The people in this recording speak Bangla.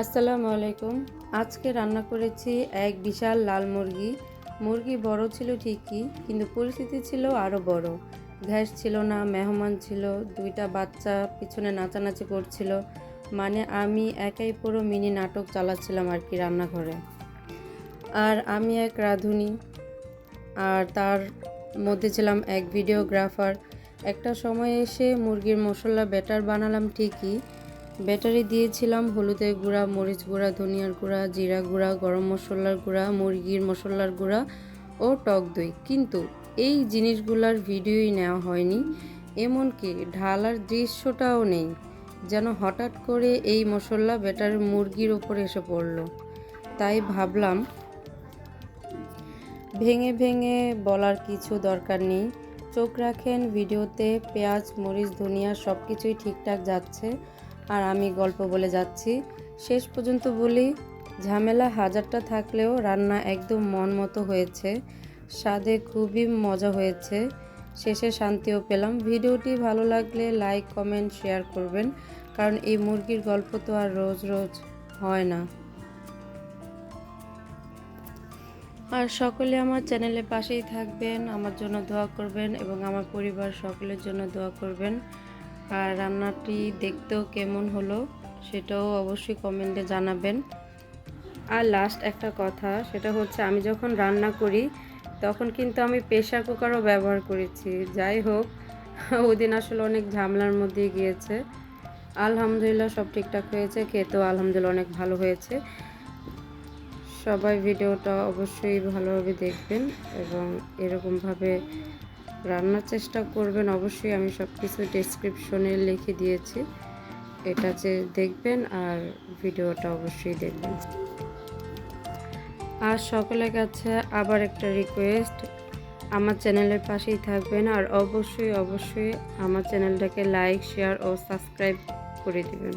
আসসালামু আলাইকুম। আজকে রান্না করেছি এক বিশাল লাল মুরগি। মুরগি বড় ছিল ঠিকই, কিন্তু পরিস্থিতি ছিল আরও বড়। গ্যাস ছিল না, মেহমান ছিল, দুইটা বাচ্চা পিছনে নাচানাচি করছিল। মানে আমি একাই পুরো মিনি নাটক চালাচ্ছিলাম আর কি রান্নাঘরে। আর আমি এক রাঁধুনি, আর তার মধ্যে ছিলাম এক ভিডিওগ্রাফার। একটা সময় এসে মুরগির মশলা ব্যাটার বানালাম ঠিকই ব্যাটারি দিয়েছিলাম, হলুদের গুঁড়া, মরিচ গুঁড়া, ধনিয়ার গুঁড়া, জিরা গুঁড়া, গরম মশলার গুঁড়া, মুরগির মশলার গুঁড়া ও টক দই। কিন্তু এই জিনিসগুলোর ভিডিওই নেওয়া হয়নি, এমনকি ঢালার দৃশ্যটাও নেই, যেন হঠাৎ করে এই মশলা ব্যাটার মুরগির ওপরে এসে পড়ল। তাই ভাবলাম, ভেঙে ভেঙে বলার কিছু দরকার নেই। চোখ রাখেন, ভিডিওতে পেঁয়াজ, মরিচ, ধনিয়া সব কিছুই ঠিকঠাক যাচ্ছে। আর আমি গল্প বলে যাচ্ছি। শেষ পর্যন্ত বলি, ঝামেলা হাজারটা থাকলেও রান্না একদম মন মতো হয়েছে। স্বাদে খুবই মজা হয়েছে। শেষে শান্তিও পেলাম। ভিডিওটি ভালো লাগলে লাইক, কমেন্ট, শেয়ার করবেন। কারণ এই মুরগির গল্প তো আর রোজ রোজ হয় না। আর সকলে আমার চ্যানেলের পাশেই থাকবেন, আমার জন্য দোয়া করবেন এবং আমার পরিবার সকলের জন্য দোয়া করবেন। আর রান্নাটি দেখতেও কেমন হলো সেটাও অবশ্যই কমেন্টে জানাবেন। আর লাস্ট একটা কথা, সেটা হচ্ছে আমি যখন রান্না করি, তখন কিন্তু আমি প্রেশার কুকারও ব্যবহার করেছি। যাই হোক, ওই দিন আসলে অনেক ঝামেলার মধ্যে গিয়েছে। আলহামদুলিল্লাহ সব ঠিকঠাক হয়েছে, খেতেও আলহামদুলিল্লাহ অনেক ভালো হয়েছে। সবাই ভিডিওটা অবশ্যই ভালোভাবে দেখবেন এবং এরকমভাবে রান্নার চেষ্টা করবেন, অবশ্যই আমি সব কিছু ডেসক্রিপশনে লিখে দিয়েছি। এটা যে দেখবেন আর ভিডিওটা অবশ্যই দেখবেন। আর সকলের কাছে আবার একটা রিকোয়েস্ট আমার চ্যানেলের পাশেই থাকবেন আর অবশ্যই অবশ্যই আমার চ্যানেলটাকে লাইক শেয়ার ও সাবস্ক্রাইব করে দিবেন।